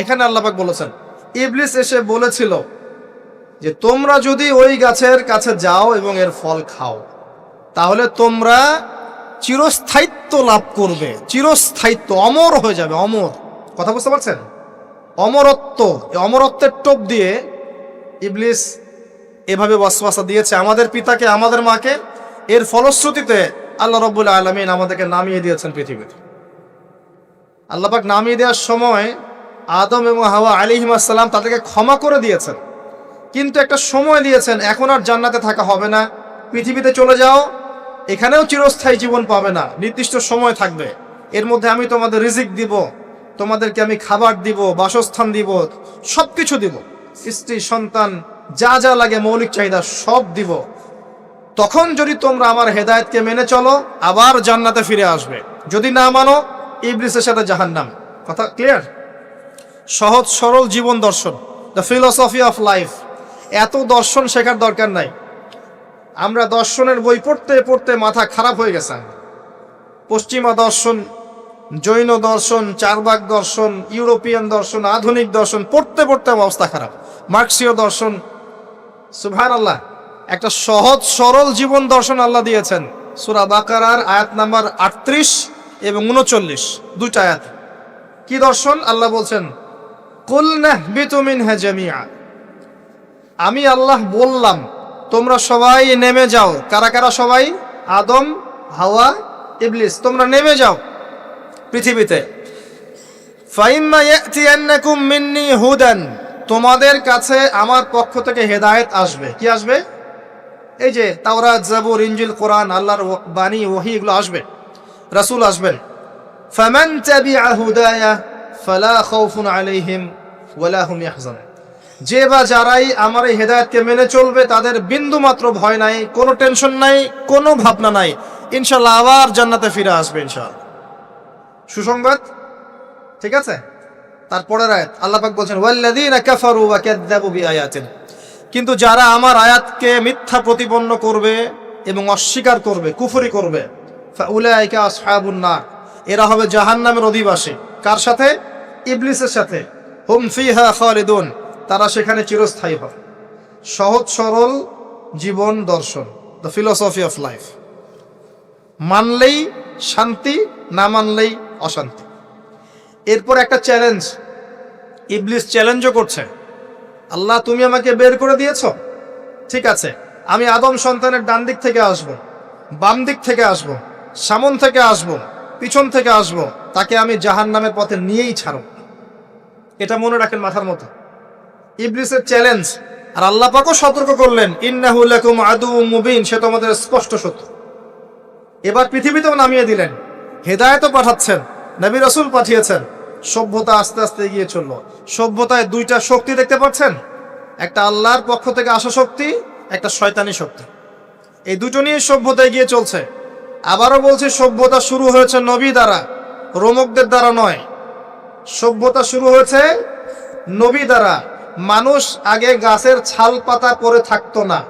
এখানে আল্লাপাক বলেছেন, ইবলিস এসে বলেছিল যে, তোমরা যদি ওই গাছের কাছে যাও এবং এর ফল খাও, তাহলে তোমরা চিরস্থায়িত্ব লাভ করবে, চিরস্থায়িত্ব, অমর হয়ে যাবে, অমর। কথা বুঝতে পারছেন? অমরত্ব, এই অমরত্বের টোপ দিয়ে ইবলিস এভাবে ওয়াসওয়াসা দিয়েছে, আমাদের পিতাকে, আমাদের মাকে এর ফলশ্রুতিতে আল্লাহ রব্বুল আলমিন আমাদেরকে নামিয়ে দিয়েছেন পৃথিবীতে। আল্লাপাক নামিয়ে দেওয়ার সময় আদম এবং হাওয়া আলিহিমাসাল্লাম তাদেরকে ক্ষমা করে দিয়েছেন। কিন্তু একটা সময় দিয়েছেন, এখন আর জান্নাতে থাকা হবে না। পৃথিবীতে চলে যাও, এখানেও চিরস্থায়ী জীবন পাবে না। নির্দিষ্ট সময় থাকবে। এর মধ্যে আমি তোমাদের রিজিক দিব, তোমাদেরকে আমি খাবার দিব, বাসস্থান দিব সব কিছু দিব। স্ত্রী, সন্তান, যা যা লাগে মৌলিক চাহিদা সব দিব। তখন যদি তোমরা আমার হেদায়তকে মেনে চলো, আবার জান্নাতে ফিরে আসবে। যদি না মানো, ইবলিসের সাথে জাহান্নাম। কথা ক্লিয়ার সহজ, সরল জীবন দর্শন দ্য ফিলসফি অফ লাইফ এত দর্শন শেখার দরকার নাই। আমরা দর্শনের বই পড়তে পড়তে মাথা খারাপ হয়ে গেছে। পশ্চিমা দর্শন, জৈন দর্শন, চারবাগ দর্শন, ইউরোপিয়ান দর্শন, আধুনিক দর্শন, পড়তে পড়তে অবস্থা খারাপ। মার্কসীয় দর্শন সুভান আল্লাহ একটা সহজ, সরল জীবন দর্শন আল্লাহ দিয়েছেন। সুরা বাকারার আয়াত নাম্বার আটত্রিশ এবং উনচল্লিশ, দুইটা আয়াত। কি দর্শন? আল্লাহ বলছেন আমি আল্লাহ বললাম, তোমরা সবাই নেমে যাও। কারা কারা সবাই? আদম, হাওয়া, ইবলিস, তোমরা নেমে যাও পৃথিবীতে। হুদান, তোমাদের কাছে আমার পক্ষ থেকে হেদায়েত আসবে। কি আসবে? এই যে তাওরা জাবুর, ইনজিল, কোরআন, আল্লাহর বাণী, ওহি, এগুলো আসবে। রাসূল আসবেন। তাবিআ হুদায়া ইয়াহজানুন। যে বা যারাই আমার এই হেদায়তকে মেনে চলবে, তাদের বিন্দু মাত্র ভয় নাই, কোনো টেনশন নাই, কোনো ভাবনা নাই। ইনশাল্লাহ আবার জান্নাতে ফিরে আসবে ইনশাআল্লাহ। সুসংবাদ? ঠিক আছে? তারপরের আয়াত। আল্লাহ পাক বলছেন, ওয়াল্লাযীনা কাফারু ওয়া কাযযাবু বিআয়াতিনা। কিন্তু যারা আমার আয়াতকে মিথ্যা প্রতিপন্ন করবে এবং অস্বীকার করবে, কুফরি করবে, ফাউলাইকা আসহাবুন নার। এরা হবে জাহান্নামের অধিবাসী। কার সাথে? ইবলিসের সাথে। হুম ফিহা খালিদুন, তারা সেখানে চিরস্থায়ী হবে। সহজ সরল জীবন দর্শন দ্য ফিলোসফি অফ লাইফ মানলেই শান্তি, না মানলেই অশান্তি। এরপর একটা চ্যালেঞ্জ ইবলিস চ্যালেঞ্জও করছে। আল্লাহ, তুমি আমাকে বের করে দিয়েছ? ঠিক আছে, আমি আদম সন্তানের ডান দিক থেকে আসব, বাম দিক থেকে আসব, সামন থেকে আসব, পিছন থেকে আসব, তাকে আমি জাহান নামের পথে নিয়েই ছাড়ব। এটা মনে রাখেন মাথার মতো ইবলিসের চ্যালেঞ্জ আর আল্লাহ পাকও সতর্ক করলেন, ইন্নাহু লাকুম আদু মুবিন সে তোমাদের স্পষ্ট শত্রু। এবার পৃথিবীতেও নামিয়ে দিলেন, হেদায়তও পাঠাচ্ছেন, নবী রসুল পাঠিয়েছেন, সভ্যতা আস্তে আস্তে এগিয়ে চলল। সভ্যতায় দুইটা শক্তি দেখতে পাচ্ছেন? একটা আল্লাহর পক্ষ থেকে আসা শক্তি, একটা শয়তানি শক্তি। এই দুটো নিয়ে সভ্যতা এগিয়ে চলছে। আবারও বলছি, সভ্যতা শুরু হয়েছে নবী দ্বারা, রোমকদের দ্বারা নয়। সভ্যতা শুরু হয়েছে নবী দ্বারা। মানুষ আগে গাছের ছাল পাতা পরে থাকতো না।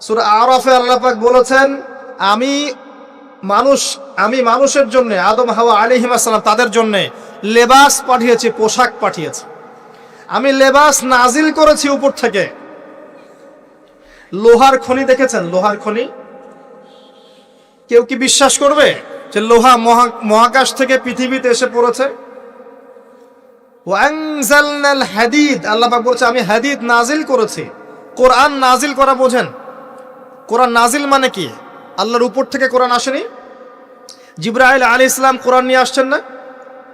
সুরা আরফে আল্লাপাক বলেছেন, আমি মানুষ, আমি মানুষের জন্য, আদম, হাওয়া আলিহিমাসাল্লাম তাদের জন্য লেবাস পাঠিয়েছি, পোশাক পাঠিয়েছি। আমি লেবাস নাজিল করেছি উপর থেকে। লোহার খনি দেখেছেন? লোহার খনি? কেউ কি বিশ্বাস করবে যে লোহা মহা, মহাকাশ থেকে পৃথিবীতে এসে পড়েছে? ওয়াংজালনাল হাদিদ। আল্লাহ পাক বলছে, আমি হাদিদ নাজিল করেছি। কোরআন নাজিল করা বোঝেন। কোরআন নাজিল মানে কি? আল্লাহর উপর থেকে কোরআন আসেনি? জিব্রাইল আলী ইসলাম কোরআন নিয়ে আসছেন না?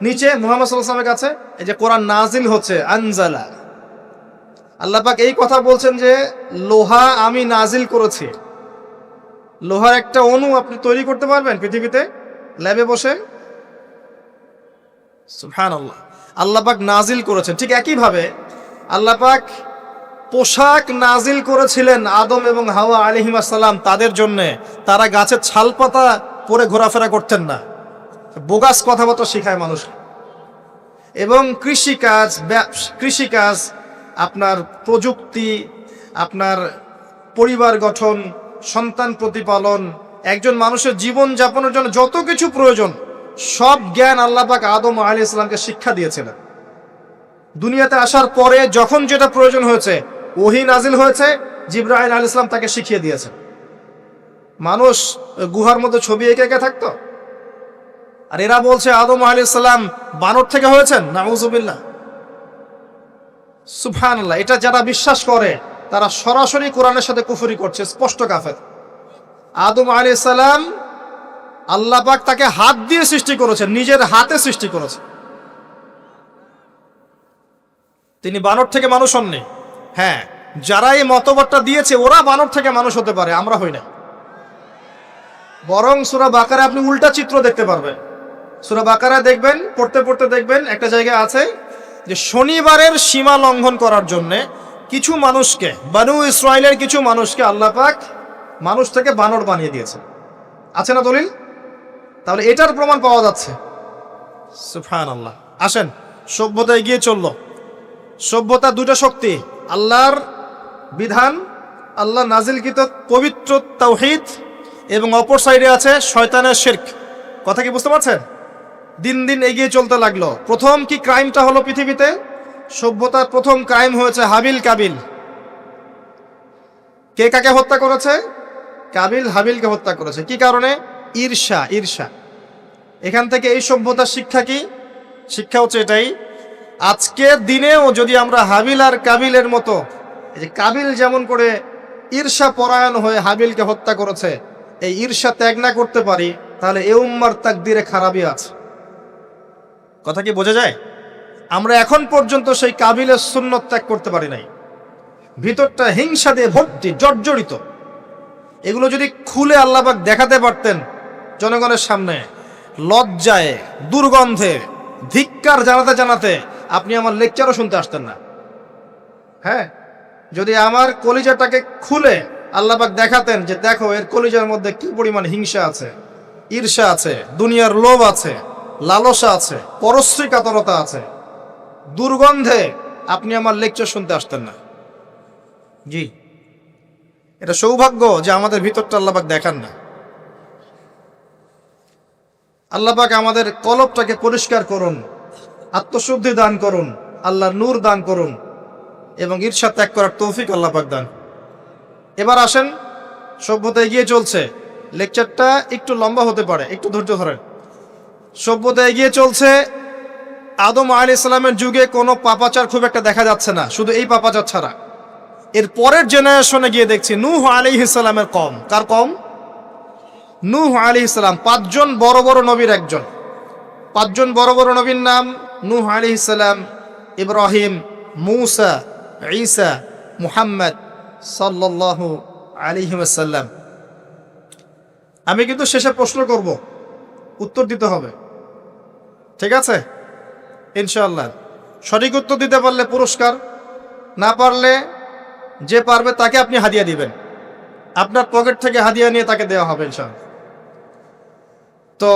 নিচে মুহাম্মদ সাল্লামের কাছে এই যে কোরআন নাজিল হচ্ছে, আনজালা। আল্লাহ পাক এই কথা বলছেন যে, লোহা আমি নাজিল করেছি। লোহার একটা অণু আপনি তৈরি করতে পারবেন পৃথিবীতে, ল্যাবে বসে। সুবহান আল্লাহ আল্লাহ পাক নাজিল করেছেন। ঠিক একইভাবে আল্লাহ পাক পোশাক নাজিল করেছিলেন আদম এবং হাওয়া আলিহিমাসাল্লাম তাদের জন্যে। তারা গাছের ছাল পাতা পরে ঘোরাফেরা করতেন না। বোগাস কথাবার্তা শেখায় মানুষ। এবং কৃষিকাজ কৃষিকাজ, আপনার প্রযুক্তি, আপনার পরিবার গঠন, সন্তান প্রতিপালন, একজন মানুষের জীবন যাপনের জন্য যত কিছু প্রয়োজন সব জ্ঞান আল্লাহ পাক আদম আলী ইসলামকে শিক্ষা দিয়েছিলেন। দুনিয়াতে আসার পরে যখন যেটা প্রয়োজন হয়েছে, ওহি নাজিল হয়েছে জিব্রাহিম আল ইসলাম তাকে শিখিয়ে দিয়েছে মানুষ গুহার মধ্যে ছবি এঁকে এঁকে থাকতো। আর এরা বলছে, আদম আলী ইসলাম বানর থেকে হয়েছেন? নাউজুবিল্লাহ। সুফানাল্লাহ এটা যারা বিশ্বাস করে, তারা সরাসরি কোরআনের সাথে কুফুরি করছে, স্পষ্ট কাফের। আদম আলী সালাম আল্লাহ পাক তাকে হাত দিয়ে সৃষ্টি করেছেন নিজের হাতে সৃষ্টি করেছে। তিনি বানর থেকে মানুষ হননি। হ্যাঁ যারা এই মতবাদটা দিয়েছে, ওরা বানর থেকে মানুষ হতে পারে, আমরা হই না। বরং সুরা বাকারে আপনি উল্টা চিত্র দেখতে পারবেন। সুরা বাকারা দেখবেন, পড়তে পড়তে দেখবেন, একটা জায়গায় আছে যে শনিবারের সীমা লঙ্ঘন করার জন্য কিছু মানুষকে, বানু ইসরায়েলের কিছু মানুষকে আল্লাহ পাক মানুষ থেকে বানর বানিয়ে দিয়েছে। আছে না দলিল? তাহলে এটার প্রমাণ পাওয়া যাচ্ছে। সুফান আল্লাহ আসেন সভ্যতা এগিয়ে চলল। সভ্যতা দুটো শক্তি, আল্লাহর বিধান, আল্লাহ নাজিলকৃত পবিত্র তাওহিদ এবং অপর সাইডে আছে শয়তানের শির্ক। কথা কি বুঝতে পারছেন? দিন দিন এগিয়ে চলতে লাগল। প্রথম কি ক্রাইমটা হলো পৃথিবীতে? সভ্যতার প্রথম ক্রাইম হয়েছে হাবিল কাবিল। কে কাকে হত্যা করেছে? কাবিল হাবিলকে হত্যা করেছে। কি কারণে? ঈর্ষা ঈর্ষা। এখান থেকে এই সভ্যতার শিক্ষা কি? শিক্ষা হচ্ছে এটাই আজকের দিনেও যদি আমরা হাবিল আর কাবিলের মতো, এই যে কাবিল যেমন করে ঈর্ষা পরায়ণ হয়ে হাবিলকে হত্যা করেছে, এই ঈর্ষা ত্যাগ না করতে পারি, তাহলে এ উম্মার তাকদিরে খারাপই আছে। কথা কি বোঝা যায়? আমরা এখন পর্যন্ত সেই কাবিলের সুন্নত ত্যাগ করতে পারি নাই। ভিতরটা হিংসা দিয়ে ভর্তি, জর্জরিত। এগুলো যদি খুলে আল্লাহবাক দেখাতে পারতেন জনগণের সামনে লজ্জায়, দুর্গন্ধে, ধিক্কার জানাতে জানাতে আপনি আমার লেকচারও শুনতে আসতেন না। হ্যাঁ? যদি আমার কলিজাটাকে খুলে আল্লাহবাক দেখাতেন যে দেখো এর কলিজার মধ্যে কি পরিমাণ হিংসা আছে, ঈর্ষা আছে, দুনিয়ার লোভ আছে, লালসা আছে পরশ্রী কাতরতা আছে, দুর্গন্ধে আপনি আমার লেকচার শুনতে আসতেন না। জি। এটা সৌভাগ্য যে আমাদের ভিতরটা আল্লাহবাক দেখান না। আল্লাহবাক আমাদের কলবটাকে পরিষ্কার করুন, আত্মশুদ্ধি দান করুন, আল্লাহর নূর দান করুন এবং ঈর্ষা ত্যাগ করার তৌফিক আল্লাপাক দান। এবার আসেন, সভ্যতা এগিয়ে চলছে। লেকচারটা একটু লম্বা হতে পারে, একটু ধৈর্য ধরেন। সভ্যতা এগিয়ে চলছে। আদম আলী ইসলামের যুগে কোনো পাপাচার খুব একটা দেখা যাচ্ছে না, শুধু এই পাপাচার ছাড়া। এর পরের জেনারেশনে গিয়ে দেখছি, নূহ আলী ইসলামের কম। কার কম? নূহ আলী ইসলাম পাঁচজন বড় বড় নবীর একজন। পাঁচজন বড় বড় নবীর নাম নূহ আলী ইসলাম ইব্রাহিম, মূসা, ঈসা, মুহাম্মদ সাল্লাল্লাহু আলাইহি ওয়াসাল্লাম। আমি কিন্তু শেষে প্রশ্ন করব, উত্তর দিতে হবে। ঠিক আছে? ইনশাল্লাহ সঠিক উত্তর দিতে পারলে পুরস্কার, না পারলে যে পারবে তাকে আপনি হাদিয়া দিবেন। আপনার পকেট থেকে হাদিয়া নিয়ে তাকে দেওয়া হবে ইনশাআল্লাহ। তো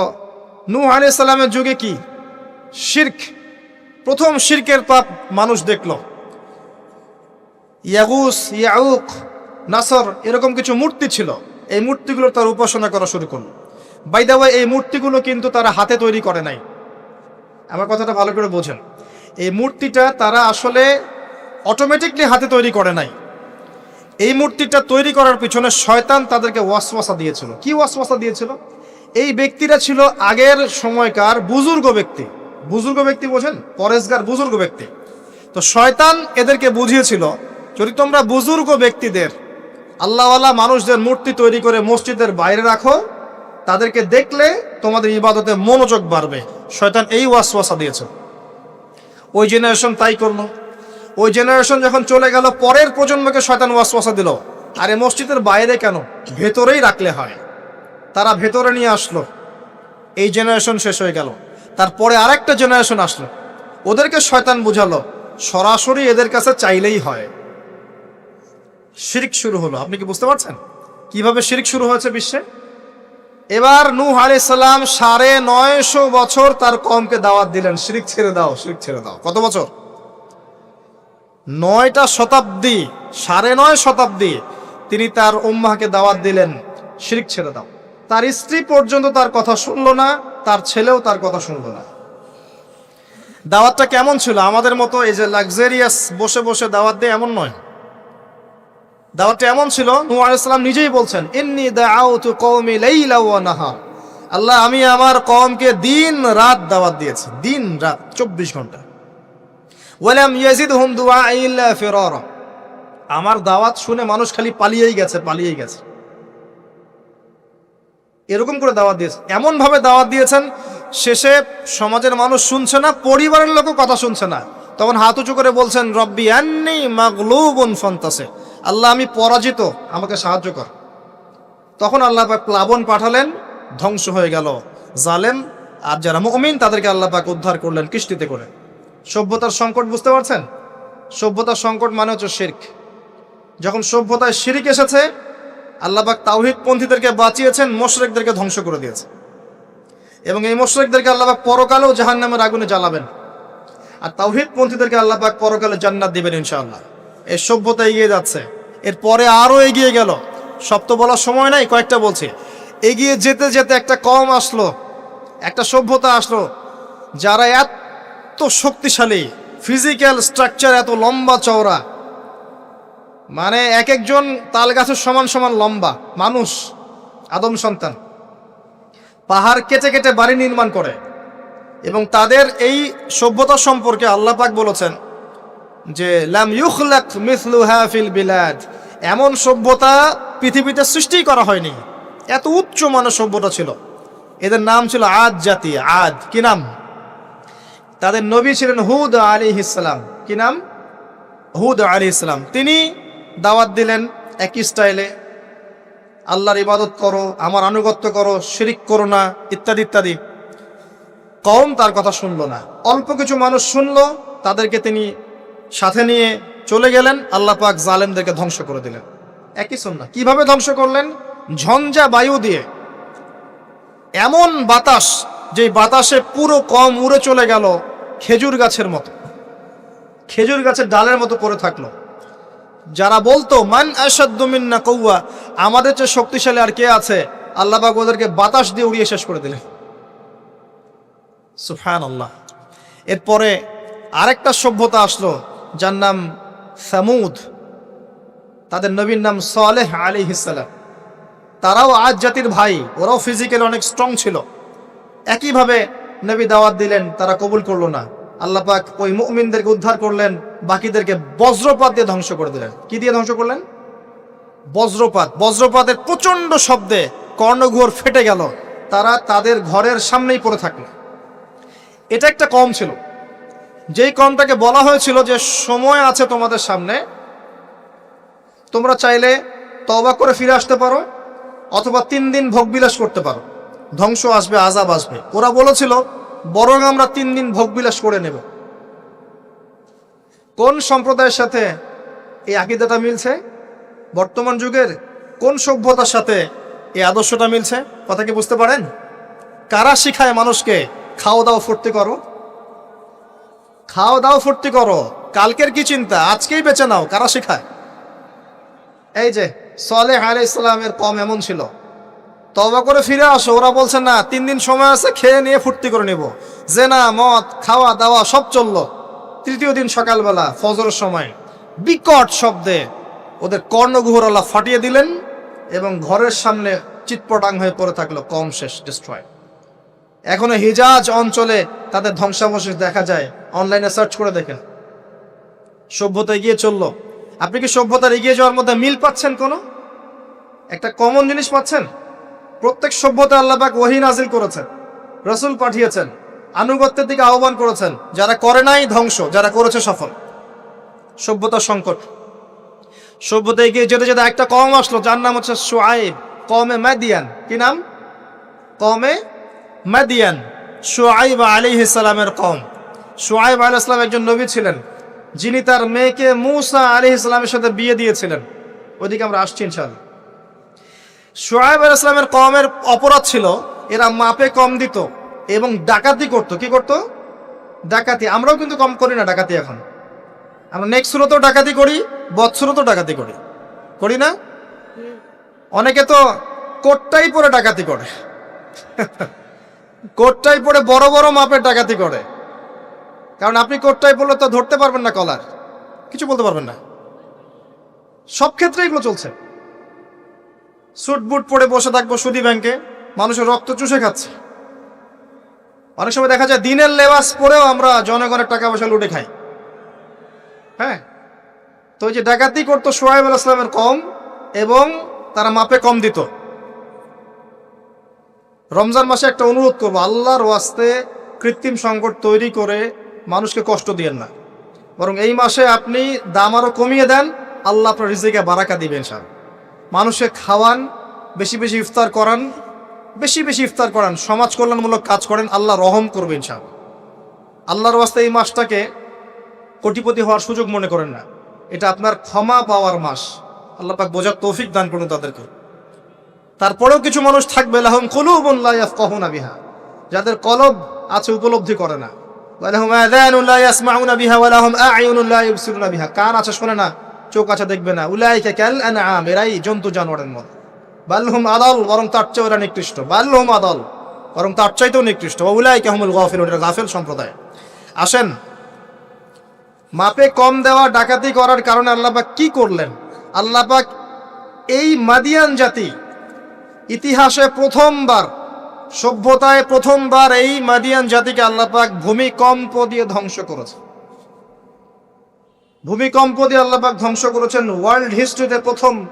নূহ আলাইহিস সালামের যুগে কি? শির্ক। প্রথম শির্কের পাপ মানুষ দেখল। ইয়াগুস, ইয়াউক, নাসর এরকম কিছু মূর্তি ছিল। এই মূর্তিগুলো তার উপাসনা করা শুরু করল। বাইদাওয়া এই মূর্তিগুলো কিন্তু তারা হাতে তৈরি করে নাই। আমার কথাটা ভালো করে বোঝেন। এই মূর্তিটা তারা আসলে অটোমেটিকলি হাতে তৈরি করে নাই। এই মূর্তিটা তৈরি করার পিছনে শয়তান তাদেরকে ওয়াসওয়াসা দিয়েছিল। কি ওয়াসওয়াসা দিয়েছিল? এই ব্যক্তিরা ছিল আগের সময়কার বুজুর্গ ব্যক্তি। বুজুর্গ ব্যক্তি বোঝেন পরেশগার বুজুর্গ ব্যক্তি। তো শয়তান এদেরকে বুঝিয়েছিল যদি তোমরা বুজুর্গ ব্যক্তিদের, আল্লাহওয়ালা মানুষদের মূর্তি তৈরি করে মসজিদের বাইরে রাখো, তাদেরকে দেখলে তোমাদের ইবাদতে মনোযোগ বাড়বে। শয়তান এই ওয়াসওয়াসা দিয়েছে। ওই জেনারেশন তাই করল। ওই জেনারেশন যখন চলে গেল, পরের প্রজন্মকে শয়তান ওয়াসওয়াসা দিল। আরে মসজিদের বাইরে কেন? ভেতরেই রাখলে হয়। তারা ভেতরে নিয়ে আসলো। এই জেনারেশন শেষ হয়ে গেল। তারপরে আরেকটা জেনারেশন আসলো। ওদেরকে শয়তান বুঝালো, সরাসরি এদের কাছে চাইলেই হয়। শিরিক শুরু হলো। আপনি কি বুঝতে পারছেন? কীভাবে শিরিক শুরু হয়েছে বিশ্বে? এবার নূহ আলাইহিস সালাম সাড়ে নয়শো বছর তার কমকে দাওয়াত দিলেন। শিরিক ছেড়ে দাও, শিরিক ছেড়ে দাও। কত বছর? নয়টা শতাব্দী, সাড়ে নয় শতাব্দী তিনি তার উম্মাহকে দাওয়াত দিলেন। শিরিক ছেড়ে দাও। তার স্ত্রী পর্যন্ত তার কথা শুনলো না, তার ছেলেও তার কথা শুনলো না। দাওয়াতটা কেমন ছিল? আমাদের মতো এই যে লাক্সারিয়াস বসে বসে দাওয়াত দেয় এমন নয়। দাওয়াতটা এমন ছিল, নূহ আলাইহিস সালাম নিজেই বলছেন, ইন্নি নাহার। আল্লাহ, আমি আমার কওমকে দিন রাত দাওয়াত দিয়েছি, দিন রাত, চব্বিশ ঘণ্টা। আমার দাওয়াত শুনে মানুষ খালি পালিয়েই গেছে পালিয়েই গেছে। এরকম করে দাওয়াত দিয়েছে। এমন ভাবে দাওয়াত দিয়েছেন, শেষে সমাজের মানুষ শুনছে না, পরিবারের লোকও কথা শুনছে না। তখন হাত উঁচু করে বলছেন, রব্বি আন্নি মাগলুবুন ফন্তাসে আল্লাহ আমি পরাজিত, আমাকে সাহায্য কর। তখন আল্লাহ পাক প্লাবন পাঠালেন, ধ্বংস হয়ে গেল। জালেম আর যারা মুমিন, তাদেরকে আল্লাহ পাক উদ্ধার করলেন কিস্তিতে করে। সভ্যতার সংকট বুঝতে পারছেন? সভ্যতার সংকট মানে হচ্ছে শির্ক। যখন সভ্যতায় শিরিক এসেছে আল্লাহবাক তাওহিদ পন্থীদেরকে বাঁচিয়েছেন, মোশরেকদেরকে ধ্বংস করে দিয়েছে। এবং এই মোশরেকদেরকে আল্লাহবাক পরকালেও জাহান নামের আগুনে জ্বালাবেন। আর তাওহিদ পন্থীদেরকে আল্লাহবাক পরকালে জান্নাত দিবেন ইনশাআল্লাহ। এই সভ্যতা এগিয়ে যাচ্ছে। এরপরে আরও এগিয়ে গেল। সব তো বলার সময় নাই, কয়েকটা বলছি। এগিয়ে যেতে যেতে একটা কম আসলো, একটা সভ্যতা আসলো, যারা এত শক্তিশালী ফিজিক্যাল স্ট্রাকচার এত লম্বা চওড়া মানে এক একজন তাল গাছের সমান সমান লম্বা, মানুষ, আদম সন্তান। পাহাড় কেটে কেটে বাড়ি নির্মাণ করে এবং তাদের এই সভ্যতা সম্পর্কে আল্লাহ পাক বলেছেন যে, লাম ইউখলাক মিথলু হাফিল বিলাদ। এমন সভ্যতা পৃথিবীতে সৃষ্টি করা হয়নি। এত উচ্চ মানের সভ্যতা ছিল। এদের নাম ছিল আদ জাতি, আদ। কি নাম? তাদের নবী ছিলেন হুদ আলী ইসলাম কি নাম? হুদ আলী ইসলাম তিনি দাওয়াত দিলেন একই স্টাইলে, আল্লাহর ইবাদত করো, আমার আনুগত্য করো, শিরিক করো না, ইত্যাদি ইত্যাদি। কম তার কথা শুনলো না। অল্প কিছু মানুষ শুনলো, তাদেরকে তিনি সাথে নিয়ে চলে গেলেন, আল্লাহ পাক জালেমদেরকে ধ্বংস করে দিলেন। একই সন্না কীভাবে ধ্বংস করলেন? ঝঞ্ঝা বায়ু দিয়ে। এমন বাতাস যে বাতাসে পুরো কম উড়ে চলে গেল, খেজুর গাছের মতো। খেজুর গাছের ডালের মতো পড়ে থাকল। যারা বলতো, মান আসাদ্দমিন্না কৌয়া আমাদের চেয়ে শক্তিশালী আর কে আছে? আল্লাহবাক ওদেরকে বাতাস দিয়ে উড়িয়ে শেষ করে দিলেন। সুফান আল্লাহ এরপরে আরেকটা সভ্যতা আসলো, যার নাম সামুদ। তাদের নবীর নাম সালেহ আলী ইসালাম তারাও আজ জাতির ভাই, ওরাও ফিজিক্যালি অনেক স্ট্রং ছিল। একইভাবে নবী দাওয়াত দিলেন, তারা কবুল করল না। আল্লাহ পাক ওই মুমিনদেরকে উদ্ধার করলেন, বাকিদেরকে বজ্রপাত দিয়ে ধ্বংস করে দিলেন। কি দিয়ে ধ্বংস করলেন? বজ্রপাত। বজ্রপাতের প্রচণ্ড শব্দে কর্ণঘোর ফেটে গেল। তারা তাদের ঘরের সামনেই পড়ে থাকল। এটা একটা কম ছিল। যেই কমটাকে বলা হয়েছিল যে, সময় আছে তোমাদের সামনে। তোমরা চাইলে তবা করে ফিরে আসতে পারো, অথবা তিন দিন ভোগবিলাস করতে পারো। ধ্বংস আসবে আজাব আসবে। ওরা বলেছিল বরং আমরা তিন দিন ভোগবিলাস করে নেব। কোন সম্প্রদায়ের সাথে এই আকিদাটা মিলছে? বর্তমান যুগের কোন সভ্যতার সাথে এই আদর্শটা মিলছে? কথা কি বুঝতে পারেন? কারা শিখায় মানুষকে খাওয়া দাওয়া ফুর্তি করো খাওয়া দাওয়া ফুর্তি করো। কালকের কি চিন্তা? আজকেই বেঁচে নাও, কারা শিখায়? এই যে সলে আলাই ইসলামের কম এমন ছিল। তবা করে ফিরে আসো। ওরা বলছে, না, তিন দিন সময় আছে, খেয়ে নিয়ে ফুর্তি করে নিব। জেনা, মদ, খাওয়া, দাওয়া সব চলল। তৃতীয় দিন সকালবেলা, ফজরের সময় বিকট শব্দে ওদের কর্ণগুহর আল্লাহ ফাটিয়ে দিলেন এবং ঘরের সামনে চিৎপটাং হয়ে পড়ে থাকল কম শেষ ডিস্ট্রয় এখনও হিজাজ অঞ্চলে তাদের ধ্বংসাবশেষ দেখা যায়। অনলাইনে সার্চ করে দেখেন। সভ্যতা এগিয়ে চলল। আপনি কি সভ্যতার এগিয়ে যাওয়ার মধ্যে মিল পাচ্ছেন কোনো? একটা কমন জিনিস পাচ্ছেন? প্রত্যেক সভ্যতা আল্লাপাক ওহি নাজিল করেছেন, রসুল পাঠিয়েছেন, আনুগত্যের দিকে আহ্বান করেছেন, যারা করে নাই ধ্বংস, যারা করেছে সফল। সভ্যতার সংকট। সভ্যতা এগিয়ে যেতে যেতে একটা কম আসলো, যার নাম হচ্ছে সোয়াইব কমে ম্যাদিয়ান কি নাম? কমে ম্যাদিয়ান সোয়াইব আলী ইসলামের কম সোয়াইব আলী ইসলাম একজন নবী ছিলেন, যিনি তার মেয়েকে মুসা আলী ইসলামের সাথে বিয়ে দিয়েছিলেন। ওইদিকে আমরা আসছি ইনশাল্লাহ সোয়াইব আল ইসলামের কমের অপরাধ ছিল, এরা মাপে কম দিত এবং ডাকাতি করতো। কি করতো? ডাকাতি। আমরাও কিন্তু কম করি না ডাকাতি এখন। আমরা নেক্সট সুরতেও ডাকাতি করি বৎসুরতেও ডাকাতি করি। করি না? অনেকে তো কোটটাই পরে ডাকাতি করে। কোটটাই পরে বড় বড় মাপের ডাকাতি করে। কারণ আপনি কোটটাই বললে তো ধরতে পারবেন না কলার। কিছু বলতে পারবেন না। সব ক্ষেত্রে এগুলো চলছে। বুট পরে বসে থাকব সুদি ব্যাংকে, মানুষের রক্ত চুষে খাচ্ছে। অনেক সময় দেখা যায় দিনের লেবাস পরেও আমরা জনগণের টাকা পয়সা লুটে খাই। হ্যাঁ? তো ওই যে ডাকাতি করতো সোহাইব আল ইসলামের কম এবং তারা মাপে কম দিত। রমজান মাসে একটা অনুরোধ করব, আল্লাহর ওয়াস্তে কৃত্রিম সংকট তৈরি করে মানুষকে কষ্ট দিয়েন না। বরং এই মাসে আপনি দাম আরও কমিয়ে দেন, আল্লাহ আপনার রিজিকে বারাকা দিবেন সাহেব মানুষকে খাওয়ান, বেশি বেশি ইফতার করান, বেশি বেশি ইফতার করান, সমাজ কল্যাণমূলক কাজ করেন, আল্লাহ রহম করবেন সাহেব আল্লাহর ওয়াস্তে এই মাসটাকে কোটিপতি হওয়ার সুযোগ মনে করেন না। এটা আপনার ক্ষমা পাওয়ার মাস। আল্লাহ পাক বোঝার তৌফিক দান করুন তাদেরকে। তারপরেও কিছু মানুষ থাকবে, লাহম ইয়াফকাহুনা বিহা। যাদের কলব আছে, উপলব্ধি করে না। কান আছে, শোনে না। চোখ আছে দেখবে না। উলাইকা কাল আম এরাই জন্তু জানোয়ারের মত। বাল্হুম আদল, বরং তার চেয়ে ওরা নিকৃষ্ট। বাল্হুম আদল, বরং তার চাইতেও নিকৃষ্ট। উলাইকা হুমুল গাফিলুন, এরা গাফিল সম্প্রদায়। আসেন, মাপে কম দেওয়া ডাকাতি করার কারণে আল্লাপাক কি করলেন? আল্লাপাক এই মাদিয়ান জাতি ইতিহাসে প্রথমবার, সভ্যতায় প্রথমবার এই মাদিয়ান জাতিকে আল্লাপাক ভূমিকম্প দিয়ে ধ্বংস করেছে। ভূমিকম্প দিয়ে আল্লাপাক ধ্বংস করেছেন ওয়ার্ল্ড হিস্ট্রিতে প্রথম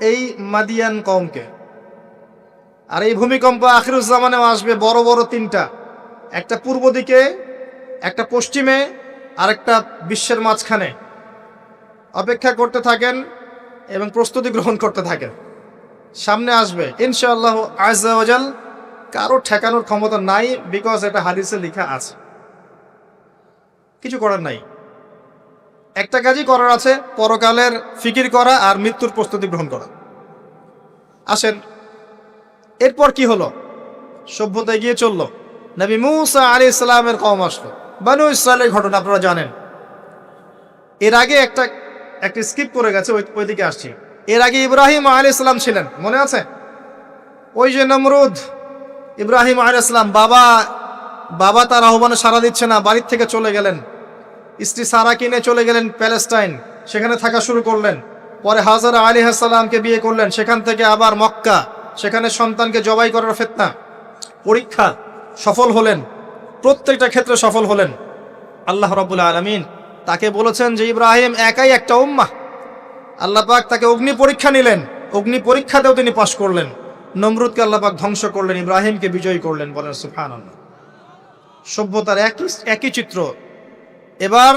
এই মাদিয়ান কমকে আর এই ভূমিকম্প আখিরুজ্জামানেও আসবে বড় বড় তিনটা। একটা পূর্ব দিকে, একটা পশ্চিমে আর একটা বিশ্বের মাঝখানে। অপেক্ষা করতে থাকেন এবং প্রস্তুতি গ্রহণ করতে থাকেন। সামনে আসবে, ইনশাআল্লাহ আজাল কারও ঠেকানোর ক্ষমতা নাই বিকজ এটা হাদিসে লেখা আছে। কিছু করার নাই। একটা কাজই করার আছে, পরকালের ফিকির করা আর মৃত্যুর প্রস্তুতি গ্রহণ করা। আসেন, এরপর কি হলো? সভ্যতা এগিয়ে চলল। নবী মুসা আলী ইসলামের কম আসলো। বানু ইসরায়েলের ঘটনা আপনারা জানেন। এর আগে একটা একটা স্কিপ করে গেছে, ওই, ওইদিকে আসছি। এর আগে ইব্রাহিম আলী ইসলাম ছিলেন, মনে আছে? ওই যে নমরুদ, ইব্রাহিম আলী ইসলাম বাবা বাবা তার আহ্বানে সাড়া দিচ্ছে না, বাড়ির থেকে চলে গেলেন। স্ত্রী সারা কিনে চলে গেলেন প্যালেস্টাইন। সেখানে থাকা শুরু করলেন। পরে হাজারা আলী হাসালামকে বিয়ে করলেন। সেখান থেকে আবার মক্কা। সেখানে সন্তানকে জবাই করার ফেতনা। পরীক্ষা সফল হলেন। প্রত্যেকটা ক্ষেত্রে সফল হলেন। আল্লাহ রবুল আলমিন তাকে বলেছেন যে, ইব্রাহিম একাই একটা উম্মা আল্লাহ পাক তাকে অগ্নি পরীক্ষা নিলেন। অগ্নি পরীক্ষাতেও তিনি পাশ করলেন। নমরুদকে আল্লাহ পাক ধ্বংস করলেন। ইব্রাহিমকে বিজয়ী করলেন বলেন সুফান সভ্যতার একই একই চিত্র এবার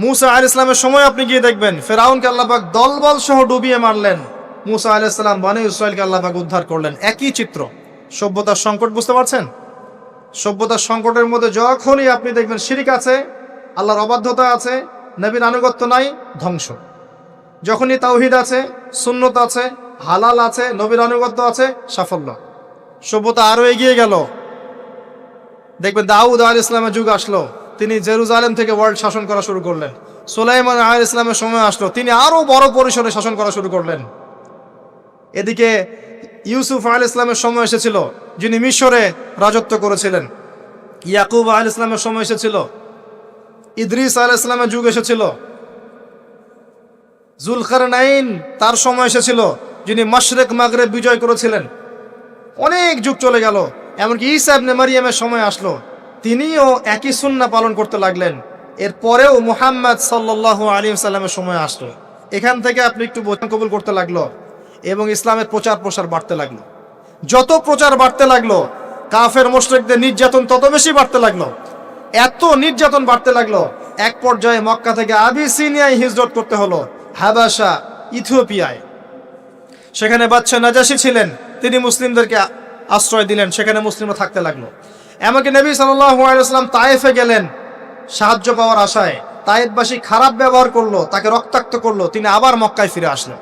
মুসা আল ইসলামের সময় আপনি গিয়ে দেখবেন, ফেরাউনকে আল্লাপাক দলবল সহ ডুবিয়ে মারলেন। মুসা আল ইসলাম বানু ইসরায়েলকে আল্লাপাক উদ্ধার করলেন। একই চিত্র। সভ্যতার সংকট বুঝতে পারছেন? সভ্যতার সংকটের মধ্যে যখনই আপনি দেখবেন শিরিক আছে, আল্লাহর অবাধ্যতা আছে, নবীর আনুগত্য নাই, ধ্বংস। যখনই তাওহিদ আছে, সুন্নত আছে, হালাল আছে, নবীর আনুগত্য আছে, সাফল্য। সভ্যতা আরও এগিয়ে গেল। দেখবেন দাউদ আল ইসলামের যুগ আসলো। তিনি জেরুজালেম থেকে ওয়ার্ল্ড শাসন করা শুরু করলেন। সোলাইমান আল ইসলামের সময় আসলো, তিনি আরও বড় পরিসরে শাসন করা শুরু করলেন। এদিকে ইউসুফ আল ইসলামের সময় এসেছিল, যিনি মিশরে রাজত্ব করেছিলেন। ইয়াকুব আল ইসলামের সময় এসেছিল, ইদ্রিস আল ইসলামের যুগ এসেছিল। জুলখার নাইন তার সময় এসেছিল, যিনি মশরেক মাগরে বিজয় করেছিলেন। অনেক যুগ চলে গেল, এমনকি ইসাবনে মারিয়ামের সময় আসলো। তিনিও একই সুন্না পালন করতে লাগলেন। এরপরেও মুহাম্মদ সাল্লাহ আলী সাল্লামের সময় আসলো। এখান থেকে আপনি একটু বোঝান কবুল করতে লাগল এবং ইসলামের প্রচার প্রসার বাড়তে লাগল। যত প্রচার বাড়তে লাগল, কাফের, মোশরেকদের নির্যাতন তত বেশি বাড়তে লাগল। এত নির্যাতন বাড়তে লাগল, এক পর্যায়ে মক্কা থেকে আবিসিনিয়ায় হিজরত করতে হলো, হাবাসা, ইথিওপিয়ায়। সেখানে বাচ্চা নাজাসি ছিলেন, তিনি মুসলিমদেরকে আশ্রয় দিলেন, সেখানে মুসলিমরা থাকতে লাগল। এমনকি নবী সাল্লাম তায়েফে গেলেন সাহায্য পাওয়ার আশায়। তায়েফবাসী খারাপ ব্যবহার করল, তাকে রক্তাক্ত করল, তিনি আবার মক্কায় ফিরে আসলেন।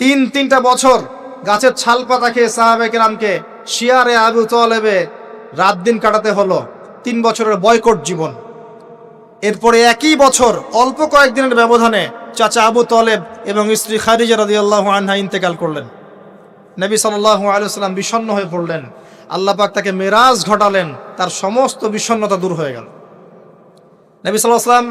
তিন, তিনটা বছর গাছের ছাল পাতা খেয়ে সাহাবেকেরামকে শিয়ারে আবু তলেবে রাত দিন কাটাতে হলো, তিন বছরের বয়কট জীবন। এরপরে একই বছর অল্প কয়েকদিনের ব্যবধানে চাচা আবু তলেব এবং স্ত্রী খারিজা রাদি আল্লাহ আনহা ইন্তেকাল করলেন। নবী সাল্লাহ আলুসাল্লাম বিষণ্ণ হয়ে পড়লেন। আল্লাহ পাক তাকে মেরাজ ঘটালেন, তার সমস্ত বিষণ্ণতা দূর হয়ে গেল। নবী সাল্লাম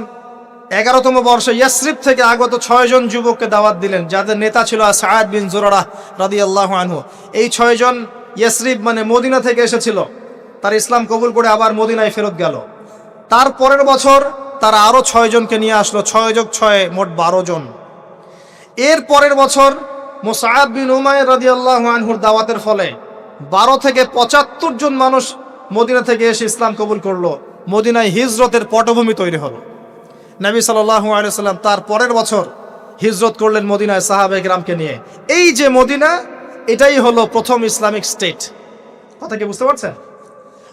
এগারোতম বর্ষে ইয়াসরিফ থেকে আগত ছয়জন যুবককে দাওয়াত দিলেন, যাদের নেতা ছিল সায়াদ বিন জোরারা রাদি আল্লাহ আনহু। এই ছয়জন ইয়াসরিফ মানে মদিনা থেকে এসেছিল, তার ইসলাম কবুল করে আবার মদিনায় ফেরত গেল। তার পরের বছর তারা আরও ছয়জনকে নিয়ে আসলো, ছয় যোগ ছয় মোট বারো জন। এর পরের বছর মোসাহাব বিন উমায় রাদি আল্লাহ আনহুর দাওয়াতের ফলে বারো থেকে পঁচাত্তর জন মানুষ মদিনা থেকে এসে ইসলাম কবুল করল। মদিনায় হিজরতের পটভূমি তৈরি হলো। নবী সাল্লাহ তার পরের বছর হিজরত করলেন মদিনায় সাহাবেক রামকে নিয়ে। এই যে মদিনা, এটাই হলো প্রথম ইসলামিক স্টেট। কথা কি বুঝতে পারছেন?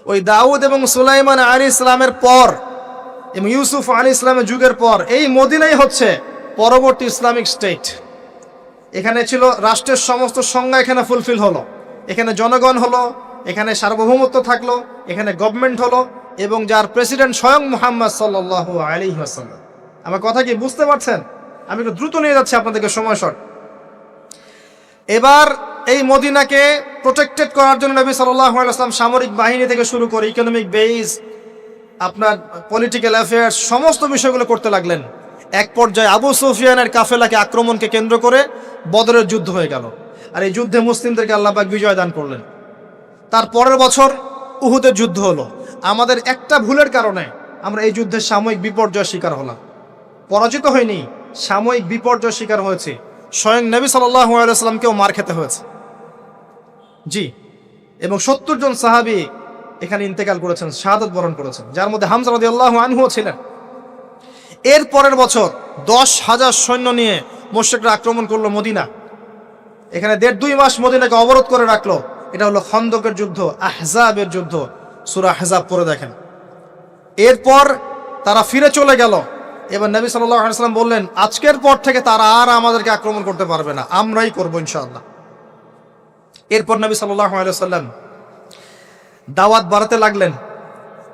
ওই দাউদ এবং সুলাইমান আলী ইসলামের পর এবং ইউসুফ আলী ইসলামের যুগের পর এই মদিনাই হচ্ছে পরবর্তী ইসলামিক স্টেট। এখানে ছিল রাষ্ট্রের সমস্ত সংজ্ঞা এখানে ফুলফিল হলো। এখানে জনগণ হলো, এখানে সার্বভৌমত্ব থাকল, এখানে গভর্নমেন্ট হলো এবং যার প্রেসিডেন্ট স্বয়ং মোহাম্মদ সাল্লাহ আলী আসাল্লাম আমার কথা কি বুঝতে পারছেন? আমি একটু দ্রুত নিয়ে যাচ্ছি আপনাদেরকে সময় শর্ট। এবার এই মদিনাকে প্রোটেক্টেড করার জন্য নবী সাল্লাহ আসলাম সামরিক বাহিনী থেকে শুরু করে ইকোনমিক বেইজ আপনার পলিটিক্যাল অ্যাফেয়ার্স সমস্ত বিষয়গুলো করতে লাগলেন। এক পর্যায়ে আবু সুফিয়ানের কাফেলাকে আক্রমণকে কেন্দ্র করে বদরের যুদ্ধ হয়ে গেল। আর এই যুদ্ধে মুসলিমদেরকে আল্লাহবাক বিজয় দান করলেন। তার পরের বছর উহুদের যুদ্ধ হলো। আমাদের একটা ভুলের কারণে আমরা এই যুদ্ধের সাময়িক বিপর্যয় শিকার হলাম। পরাজিত হয়নি, সাময়িক বিপর্যয় শিকার হয়েছে। স্বয়ং নবী সাল্লাহ মার খেতে হয়েছে। জি, এবং সত্তর জন সাহাবি এখানে ইন্তেকাল করেছেন, শাহাদত বরণ করেছেন, যার মধ্যে রদি আল্লাহ আনহুও ছিলেন। এর পরের বছর দশ হাজার সৈন্য নিয়ে মোশেকরা আক্রমণ করল মদিনা। এখানে দেড় দুই মাস মদিনাকে অবরোধ করে রাখল। এটা হলো খন্দকের যুদ্ধ, আহজাবের যুদ্ধ। সুরা আহজাব পরে দেখেন। এরপর তারা ফিরে চলে গেল। এবার নবী সাল্লাম বললেন, আজকের পর থেকে তারা আর আমাদেরকে আক্রমণ করতে পারবে না। আমরাই করব ইনশাআল্লাহ। এরপর নবী সাল্লাম দাওয়াত বাড়াতে লাগলেন।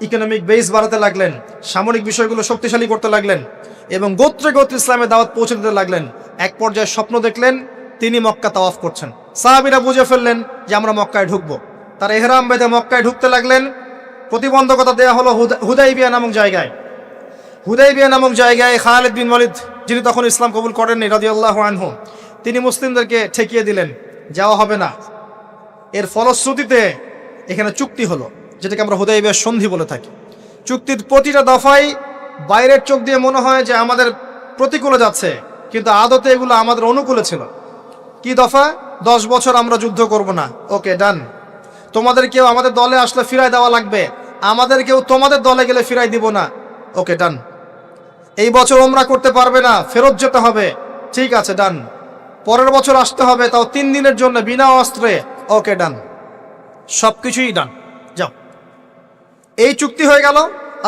ইকোনমিক বেস বাড়াতে লাগলেন, সামরিক বিষয়গুলো শক্তিশালী করতে লাগলেন এবং গোত্রে গোত্র ইসলামে দাওয়াত পৌঁছে দিতে লাগলেন। এক পর্যায়ে স্বপ্ন দেখলেন, তিনি মক্কা তাওয়াফ করছেন। সাহাবিরা বুঝে ফেললেন যে আমরা মক্কায় ঢুকবো। তার এহরাম বেঁধে মক্কায় ঢুকতে লাগলেন। প্রতিবন্ধকতা দেওয়া হলো হুদাইবিয়া নামক জায়গায়। হুদাইবিয়া নামক জায়গায় খালেদ বিন ওয়ালিদ, যিনি তখন ইসলাম কবুল করেননি, রাদিয়াল্লাহু আনহু, তিনি মুসলিমদেরকে ঠেকিয়ে দিলেন, যাওয়া হবে না। এর ফলশ্রুতিতে এখানে চুক্তি হলো। যেটাকে আমরা হুদাইবিয়ার সন্ধি বলে থাকি। চুক্তির প্রতিটা দফাই বাইরের চোখ দিয়ে মনে হয় যে আমাদের প্রতিকূলে যাচ্ছে, কিন্তু আদতে এগুলো আমাদের অনুকূলে ছিল। কি দফা? দশ বছর আমরা যুদ্ধ করব না। ওকে, ডান। তোমাদের কেউ আমাদের দলে আসলে ফিরাই দেওয়া লাগবে। আমাদের কেউ তোমাদের দলে গেলে ফিরাই দিব না। ওকে, ডান। এই বছর ওমরা করতে পারবে না, ফেরত যেতে হবে। ঠিক আছে, ডান। পরের বছর আসতে হবে, তাও তিন দিনের জন্য, বিনা অস্ত্রে। ওকে, ডান। সব কিছুই ডান। এই চুক্তি হয়ে গেল।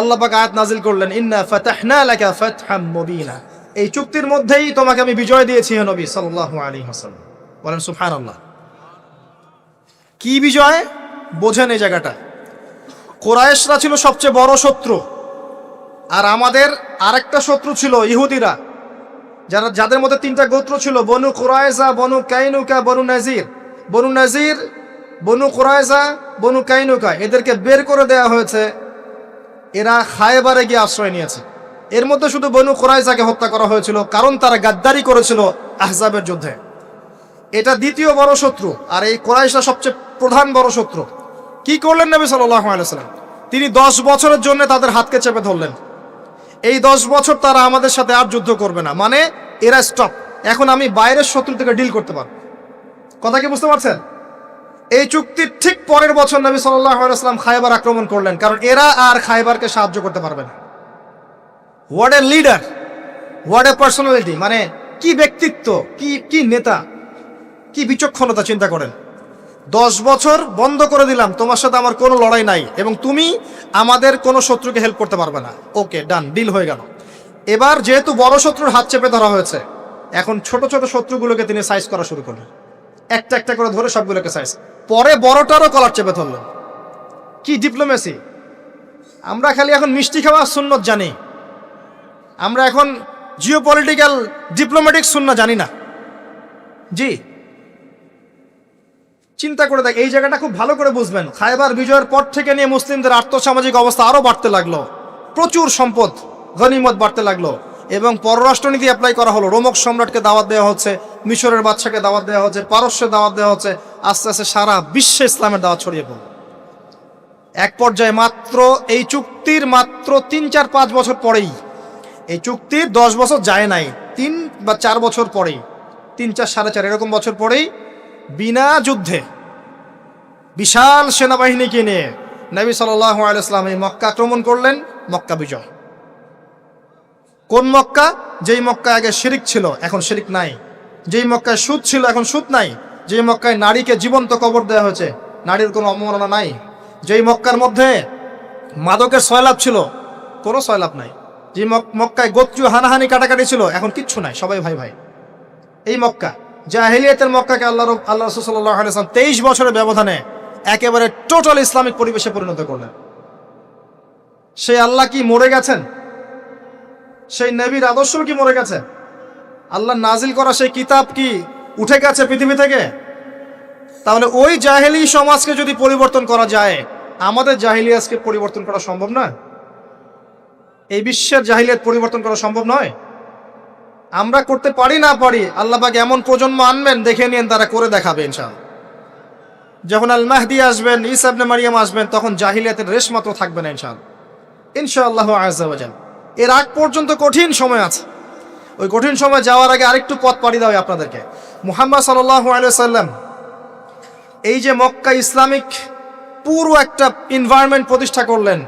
আল্লাহ পাক আয়াত নাজিল করলেন, ইন্না ফাতাহনা লাকা ফাতহাম মুবিনা। এই চুক্তির মধ্যেই তোমাকে আমি বিজয় দিয়েছি হে নবী সাল্লাল্লাহু আলাইহি ওয়াসাল্লাম। বলেন, সুবহানাল্লাহ। কি বিজয়? বোঝেন এই জায়গাটা। কোরায়েশরা ছিল সবচেয়ে বড় শত্রু, আর আমাদের আরেকটা শত্রু ছিল ইহুদিরা, যারা যাদের মধ্যে তিনটা গোত্র ছিল, বনু কোরায়জা বনু কাইনুকা, বনু নাজির। বনু নাজির বনু কোরায়জা বনু কাইনুকা এদেরকে বের করে দেওয়া হয়েছে। এরা খায়বারে গিয়ে আশ্রয় নিয়েছে। এর মধ্যে শুধু বনু কোরাইজাকে হত্যা করা হয়েছিল, কারণ তারা গাদ্দারি করেছিল আহজাবের যুদ্ধে। এটা দ্বিতীয় বড় শত্রু, আর এই কোরাইশা সবচেয়ে প্রধান বড় শত্রু। কি করলেন নবী সাল্লাম তিনি দশ বছরের জন্য তাদের হাতকে চেপে ধরলেন। এই দশ বছর তারা আমাদের সাথে আর যুদ্ধ করবে না। মানে এরা স্টপ এখন আমি বাইরের শত্রু থেকে ডিল করতে পারব। কথা কি বুঝতে পারছেন? এই চুক্তির ঠিক পরের বছর নবী সাল্লাম খাইবার আক্রমণ করলেন, কারণ এরা আর খাইবারকে সাহায্য করতে পারবে না। What a leader what a personality মানে কি ব্যক্তিত্ব, কি কি নেতা, কি বিচক্ষণতা চিন্তা করেন। দশ বছর বন্ধ করে দিলাম, তোমার সাথে আমার কোনো লড়াই নাই এবং তুমি আমাদের কোনো শত্রুকে হেল্প করতে পারবে না। ওকে ডান ডিল হয়ে গেল। এবার যেহেতু বড় শত্রুর হাত চেপে ধরা হয়েছে, এখন ছোট ছোট শত্রুগুলোকে তিনি সাইজ করা শুরু করলেন। একটা একটা করে ধরে সবগুলোকে সাইজ পরে বড়টারও কলার চেপে ধরলেন। কি ডিপ্লোমেসি আমরা খালি এখন মিষ্টি খাওয়া সুন্নত জানি। আমরা এখন জিও পলিটিক্যাল ডিপ্লোম্যাটিক শূন্য জানি না। জি। চিন্তা করে দেখ, এই জায়গাটা খুব ভালো করে বুঝবেন। খাইবার বিজয়ের পর থেকে নিয়ে মুসলিমদের আর্থসামাজিক অবস্থা আরও বাড়তে লাগল। প্রচুর সম্পদ, গনিমত বাড়তে লাগল। এবং পররাষ্ট্রনীতি অ্যাপ্লাই করা হলো। রোমক সম্রাটকে দাওয়াত দেওয়া হচ্ছে, মিশরের বাচ্চাকে দাওয়াত দেওয়া হচ্ছে, পারস্যের দাওয়াত দেওয়া হচ্ছে। আস্তে আস্তে সারা বিশ্বে ইসলামের দাওয়াত ছড়িয়ে পড়ল। এক পর্যায়ে মাত্র এই চুক্তির মাত্র তিন, চার, পাঁচ বছর পরেই, এই চুক্তির দশ বছর যায় নাই, তিন বা চার বছর পরেই, তিন, চার, সাড়ে চার এরকম বছর পরেই বিনা যুদ্ধে বিশাল সেনাবাহিনীকে নিয়ে নবী সাল্লাহ এই মক্কা আক্রমণ করলেন, মক্কা বিজয়। কোন মক্কা? যেই মক্কা আগে শিরিক ছিল, এখন শিরিক নাই। যেই মক্কায় সুদ ছিল, এখন সুদ নাই। যেই মক্কায় নারীকে জীবন্ত কবর দেওয়া হয়েছে, নারীর কোনো অবমাননা নাই। যেই মক্কার মধ্যে মাদকের সয়লাভ ছিল, কোনো সয়লাভ নাই। যে মক্কায় গোত্রী হানাহানি কাটাকাটি ছিল, এখন কিচ্ছু নাই, সবাই ভাই ভাই। এই মক্কা জাহেলিয়াতের মক্কাকে আল্লাহ আল্লাহ রসুল্লাহ আলাইসলাম তেইশ বছরের ব্যবধানে একেবারে টোটাল ইসলামিক পরিবেশে পরিণত করলেন। সেই আল্লাহ কি মরে গেছেন? সেই নবীর আদর্শ কি মরে গেছে? আল্লাহ নাজিল করা সেই কিতাব কি উঠে গেছে পৃথিবী থেকে? তাহলে ওই জাহেলি সমাজকে যদি পরিবর্তন করা যায়, আমাদের জাহিলিয়াসকে পরিবর্তন করা সম্ভব না এই বিশ্বের জাহিলিয়াত পরিবর্তন করা সম্ভব নয়? আমরা করতে পারি না পারি আল্লাহবাক এমন প্রজন্ম আনবেন, দেখে নিন তারা করে দেখাবে ইনশাআল্লাহ। যখন আল মাহদি আসবেন ইসাবনে মারিয়াম আসবেন, তখন জাহিলিয়াতের রেশ মাত্র থাকবে না ইনশাআল্লাহ। ইনশাআল্লাহ আজাল এর আগ পর্যন্ত কঠিন সময় আছে। ওই কঠিন সময় যাওয়ার আগে আরেকটু পথ পাড়ি দেওয়া আপনাদেরকে। মুহাম্মদ সাল্লাম এই যে মক্কা ইসলামিক পুরো একটা এনভায়রনমেন্ট প্রতিষ্ঠা করলেন,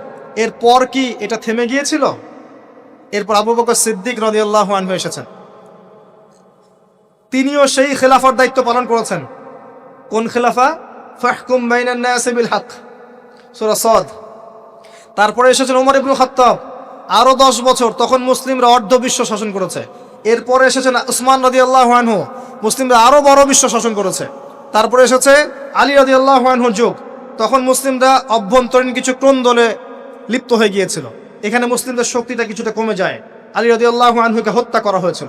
এরপর কি এটা থেমে গিয়েছিল? এরপর আবু বকর সিদ্দিক রদিয়াল্লাহু আনহু এসেছেন। তিনিও সেই খেলাফার দায়িত্ব পালন করেছেন। কোন খেলাফা? ফাহকুম বাইনান নাসি বিল হক। সূরা সাদ। তারপরে এসেছেন ওমর ইবনুল খাত্তাব। আরও দশ বছর, তখন মুসলিমরা অর্ধ বিশ্ব শাসন করেছে। এরপরে এসেছেন উসমান রদি আল্লাহ আনহু। মুসলিমরা আরও বড় বিশ্ব শাসন করেছে। তারপরে এসেছে আলী রদি আল্লাহ আনহুর যুগ। তখন মুসলিমরা অভ্যন্তরীণ কিছু ক্রন্দলে লিপ্ত হয়ে গিয়েছিল। এখানে মুসলিমদের শক্তিটা কিছুটা কমে যায়। আলী রদি আল্লাহ আনহুকে হত্যা করা হয়েছিল।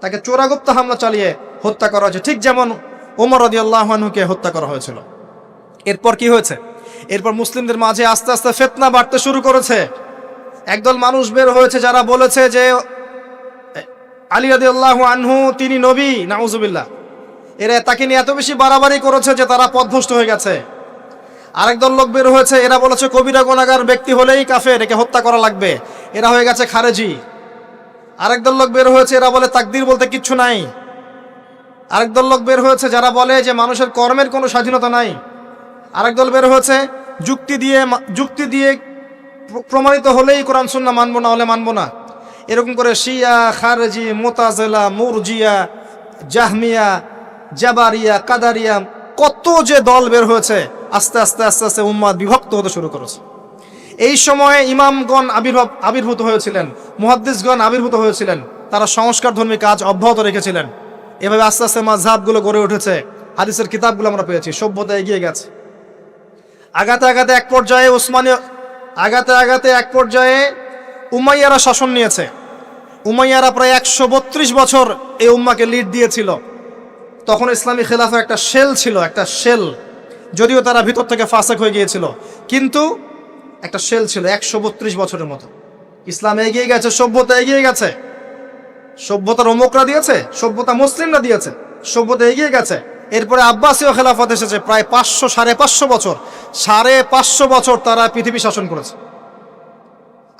তাকে চোরাগুপ্ত হামলা চালিয়ে হত্যা করা হয়েছে। ঠিক যেমন ওমর রদি আল্লাহ আনহুকে হত্যা করা হয়েছিল। এরপর কি হয়েছে? এরপর মুসলিমদের মাঝে আস্তে আস্তে ফেতনা বাড়তে শুরু করেছে। একদল মানুষ বের হয়েছে যারা বলেছে যে আলী আদি আল্লাহ আনহু, তিনি নবী, নাউজুবিল্লাহ। এরা তাকে নিয়ে এত বেশি বাড়াবাড়ি করেছে যে তারা পথভ্রষ্ট হয়ে গেছে। আরেক দল লোক বের হয়েছে, এরা বলেছে, কবিরা গোনাগার ব্যক্তি হলেই কাফের, একে হত্যা করা লাগবে। এরা হয়ে গেছে খারেজি। আরেক দল লোক বের হয়েছে, এরা বলে, তাকদির বলতে কিচ্ছু নাই। আরেক দল লোক বের হয়েছে, যারা বলে যে, মানুষের কর্মের কোনো স্বাধীনতা নাই। আরেক দল বের হয়েছে, যুক্তি দিয়ে যুক্তি দিয়ে প্রমাণিত হলেই কোরআন সুন্না মানবো না হলে মানবো না। এরকম করে শিয়া, খারেজি, মোতাজেলা, মুরজিয়া, জাহমিয়া, জাবারিয়া, কাদারিয়া, কত যে দল বের হয়েছে, আস্তে আস্তে আস্তে আস্তে উম্মাদ বিভক্ত হতে শুরু করেছে। এই সময়ে ইমামগণ আবির্ভাব, আবির্ভূত হয়েছিলেন, মুহাদ্দিসগণ আবির্ভূত হয়েছিলেন, তারা সংস্কার ধর্মী কাজ অব্যাহত রেখেছিলেন। এভাবে আস্তে আস্তে মাঝহাবগুলো গড়ে উঠেছে, হাদিসের কিতাবগুলো আমরা পেয়েছি, সভ্যতা এগিয়ে গেছে। আগাতে আগাতে এক পর্যায়ে উসমানীয় আগাতে আগাতে এক পর্যায়ে উমাইয়ারা শাসন নিয়েছে। উমাইয়ারা প্রায় একশো বত্রিশ বছর এই উম্মাকে লিড দিয়েছিল। তখন ইসলামী খেলাফা একটা শেল ছিল, একটা শেল যদিও তারা ভিতর থেকে ফাসেক হয়ে গিয়েছিল, কিন্তু একটা শেল ছিল একশো বত্রিশ বছরের মতো। ইসলাম এগিয়ে গেছে, সভ্যতা এগিয়ে গেছে। সভ্যতার অমুকরা দিয়েছে, সভ্যতা মুসলিমরা দিয়েছে, সভ্যতা এগিয়ে গেছে। এরপরে আব্বাসীয় খেলাফত এসেছে প্রায় পাঁচশো, সাড়ে পাঁচশো বছর। সাড়ে পাঁচশো বছর তারা পৃথিবী শাসন করেছে।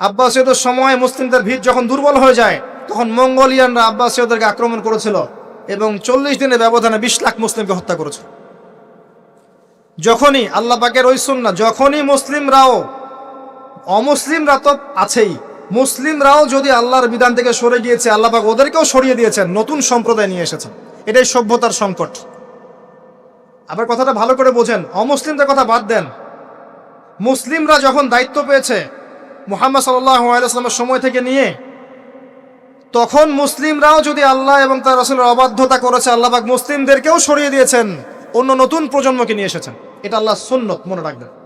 আব্বাসীয়দের সময় মুসলিমদের ভিড় যখন দুর্বল হয়ে যায়, তখন মঙ্গোলিয়ানরা আব্বাসীয়দেরকে আক্রমণ করেছিল এবং চল্লিশ দিনের ব্যবধানে বিশ লাখ মুসলিমকে হত্যা করেছে যখনই আল্লাহ পাকের ওই সুন্না যখনই মুসলিমরাও, অমুসলিমরা তো আছেই, মুসলিমরাও যদি আল্লাহর বিধান থেকে সরে গিয়েছে, আল্লাহ পাক ওদেরকেও সরিয়ে দিয়েছেন, নতুন সম্প্রদায় নিয়ে এসেছেন। এটাই সভ্যতার সংকট। আবার কথাটা ভালো করে বোঝেন, অমুসলিমদের কথা বাদ দেন। মুসলিমরা যখন দায়িত্ব পেয়েছে মুহাম্মদ সাল্লামের সময় থেকে নিয়ে, তখন মুসলিমরাও যদি আল্লাহ এবং তার রসুলের অবাধ্যতা করেছে, আল্লাহবাক মুসলিমদেরকেও সরিয়ে দিয়েছেন, অন্য নতুন প্রজন্মকে নিয়ে এসেছেন। এটা আল্লাহ সুন্নত, মনে রাখবেন।